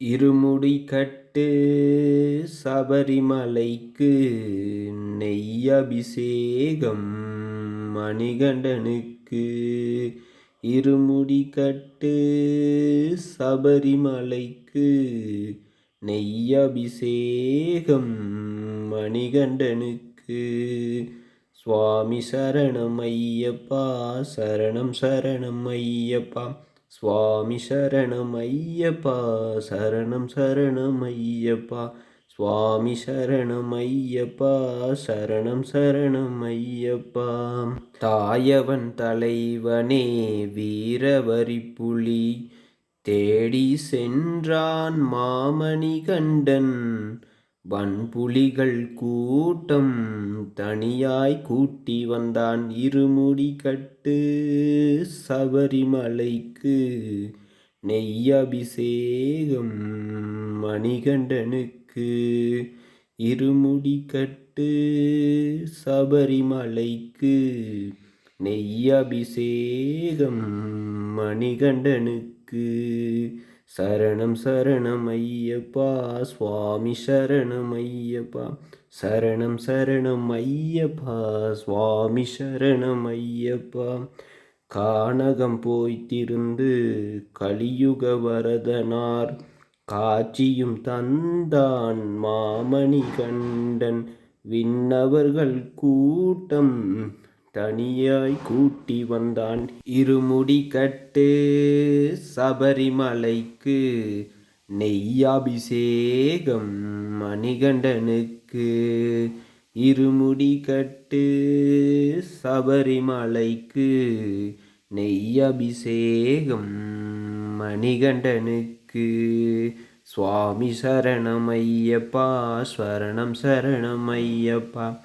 இருமுடி கட்டு சபரிமலைக்கு நெய் அபிஷேகம் மணிகண்டனுக்கு இருமுடி கட்டு சபரிமலைக்கு நெய் அபிஷேகம் மணிகண்டனுக்கு சுவாமி சரணம் ஐயப்பா சரணம் சரணம் ஐயப்பா. சுவாமி சரணம் ஐயப்பா சரணம் சரணம் ஐயப்பா. சுவாமி சரணம் ஐயப்பா சரணம் சரணம் ஐயப்பா. தாயவன் தலைவனே வீரவரி புலி தேடி சென்றான் மாமணி கண்டன். வன்புலிகள் கூட்டம் தனியாய் கூட்டி வந்தான் இருமுடி கட்டு சபரிமலைக்கு. நெய்யபிஷேகம் மணிகண்டனுக்கு. இருமுடி கட்டு சபரிமலைக்கு. நெய்யபிஷேகம் மணிகண்டனுக்கு. சரணம் சரணம் ஐயப்பா சுவாமி சரணம் ஐயப்பா. சரணம் சரணம் ஐயப்பா சுவாமி சரணம் ஐயப்பா. கானகம் போய்த்திருந்து கலியுக வரதனார் காட்சியும் தந்தான் மாமணி கண்டன் விண்ணவர்கள் கூட்டம் தனியாய் கூட்டி வந்தான். இருமுடி கட்டு சபரிமலைக்கு நெய்யாபிஷேகம் மணிகண்டனுக்கு. இருமுடி கட்டு சபரிமலைக்கு நெய்யபிஷேகம் மணிகண்டனுக்கு. சுவாமி சரணமையப்பா ஸ்வரணம் சரணமையப்பா